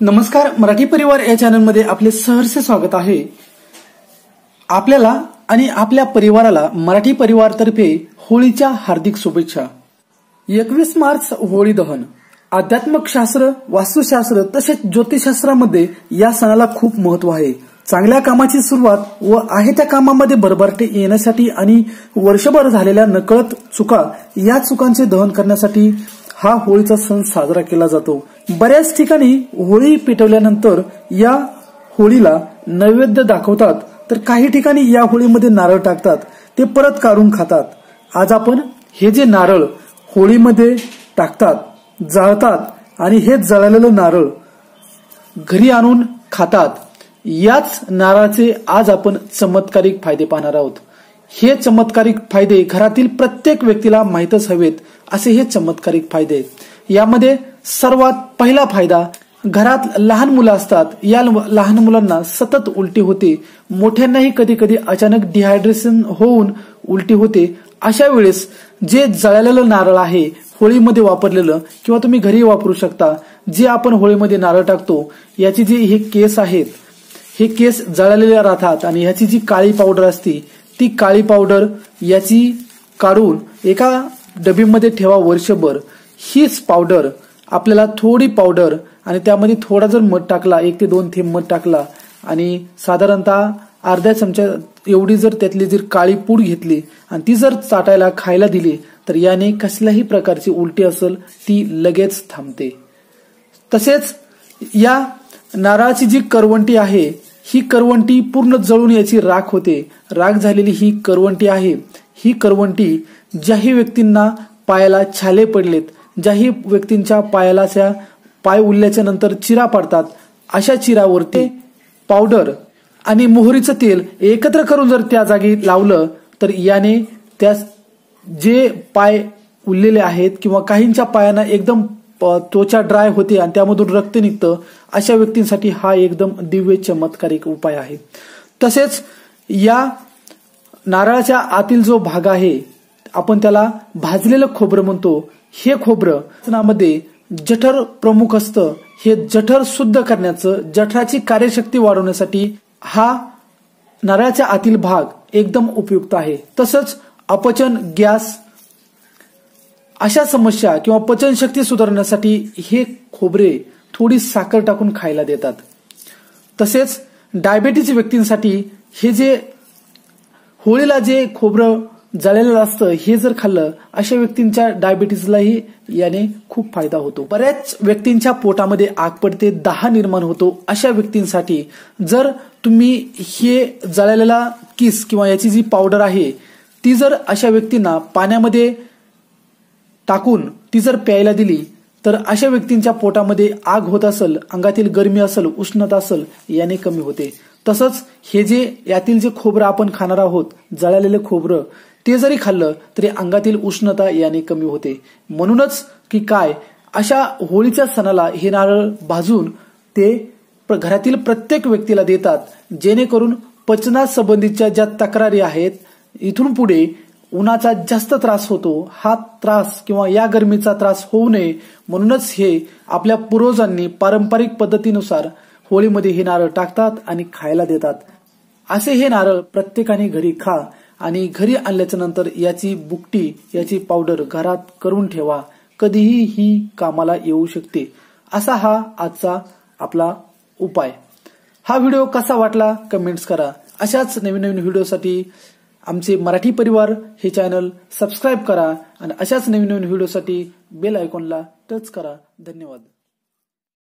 नमस्कार मराठी परिवार या चॅनलमध्ये आपले सहर्ष स्वागत आहे. आपल्याला आणि आपल्या परिवाराला मराठी परिवारतर्फे होळीच्या हार्दिक शुभेच्छा. एकवीस मार्च होळी दहन. आध्यात्मक शास्त्र वास्तुशास्त्र तसेच ज्योतिषशास्त्रामध्ये या सणाला खूप महत्त्व आहे. चांगल्या कामाची सुरुवात व आहे त्या कामामध्ये भरभराटे येण्यासाठी आणि वर्षभर झालेल्या नकळत चुका या चुकांचे दहन करण्यासाठी हा होळीचा सण साजरा केला जातो. बऱ्याच ठिकाणी होळी पेटवल्यानंतर या होळीला नैवेद्य दाखवतात. तर काही ठिकाणी या होळीमध्ये नारळ टाकतात. ते परत काढून खातात. आज आपण हे जे नारळ होळीमध्ये टाकतात जाळतात आणि हे जळलेलं नारळ घरी आणून खातात याच नारळाचे आज आपण चमत्कारिक फायदे पाहणार आहोत. हे चमत्कारिक फायदे घरातील प्रत्येक व्यक्तीला माहीतच हवेत. असे हे चमत्कारिक फायदे आहेत. यामध्ये सर्वात पहिला फायदा घरात लहान मुलं असतात. या लहान मुलांना सतत उलटी होते. मोठ्यांनाही कधी कधी अचानक डिहायड्रेशन होऊन उलटी होते. अशा वेळेस जे जळलेलं नारळ आहे होळीमध्ये वापरलेलं किंवा तुम्ही घरी वापरू शकता जे आपण होळीमध्ये नारळ टाकतो याची जी हे केस आहेत हे केस जळालेल्या राहतात आणि ह्याची जी काळी पावडर असते ती काळी पावडर याची काढून एका डबीमध्ये ठेवा वर्षभर. हीच पावडर आपल्याला थोडी पावडर आणि त्यामध्ये थोडा जर मध टाकला एक ते दोन थेंब मध टाकला आणि साधारणतः अर्ध्या चमच्या एवढी जर त्यातली जर काळी पूड घेतली आणि ती जर चाटायला खायला दिली तर याने कसल्याही प्रकारची उलटी असेल ती लगेच थांबते. तसेच या नारळाची जी करवंटी आहे ही करवंटी पूर्ण जळून याची राख होते. राख झालेली ही करवंटी आहे. ही करवंटी ज्याही व्यक्तींना पायाला छाले पडलेत ज्याही व्यक्तींच्या पायाला पाय उरल्याच्या नंतर चिरा पडतात अशा चिरावरती पावडर आणि मोहरीचं तेल एकत्र करून जर त्या जागी लावलं तर याने त्या जे पाय उरलेले आहेत किंवा काहींच्या पायांना एकदम त्वचा ड्राय होते आणि त्यामधून रक्त निघतं अशा व्यक्तींसाठी हा एकदम दिव्य चमत्कारिक उपाय आहे. तसेच या नारळाच्या आतील जो भाग आहे आपण त्याला भाजलेलं खोबरं म्हणतो. हे खोबरं मध्ये जठर प्रमुख असतं. हे जठर शुद्ध करण्याचं जठराची कार्यशक्ती वाढवण्यासाठी हा नारळाच्या आतील भाग एकदम उपयुक्त आहे. तसंच अपचन गॅस अशा समस्या किंवा पचनशक्ती सुधारण्यासाठी हे खोबरे थोडी साखर टाकून खायला देतात. तसेच डायबेटीज व्यक्तींसाठी हे जे होळीला जे खोबरं जळलेलं असतं हे जर खाल्लं अशा व्यक्तींच्या डायबिटीजलाही याने खूप फायदा होतो. बऱ्याच व्यक्तींच्या पोटामध्ये आग पडते दहा निर्माण होतो अशा व्यक्तींसाठी जर तुम्ही हे जळलेला किस किंवा याची जी पावडर आहे ती जर अशा व्यक्तींना पाण्यामध्ये टाकून ती जर प्यायला दिली तर अशा व्यक्तींच्या पोटामध्ये आग होत असेल अंगातील गरमी असेल उष्णता असेल याने कमी होते. तसंच हे जे यातील जे खोबरं आपण खाणार आहोत जळालेलं खोबरं ते जरी खाल्लं तरी अंगातील उष्णता याने कमी होते. म्हणूनच की काय अशा होळीच्या सणाला हे नारळ भाजून ते घरातील प्रत्येक व्यक्तीला देतात जेणेकरून पचनासंबंधीच्या ज्या तक्रारी आहेत इथून पुढे उन्हाचा जास्त त्रास होतो हा त्रास किंवा या गरमीचा त्रास होऊ नये. म्हणूनच हे आपल्या पूर्वजांनी पारंपरिक पद्धतीनुसार होळीमध्ये हे नारळ टाकतात आणि खायला देतात. असे हे नारळ प्रत्येकाने घरी खा. आणि घरी आणल्याच्या नंतर याची बुकटी याची पावडर घरात करून ठेवा. कधीही ही कामाला येऊ शकते. असा हा आजचा आपला उपाय. हा व्हिडिओ कसा वाटला कमेंट्स करा. अशाच नवीन नवीन व्हिडिओसाठी आमचे मराठी परिवार हे चॅनल सबस्क्राईब करा आणि अशाच नवीन नवीन व्हिडिओसाठी बेल आयकॉनला टच करा. धन्यवाद.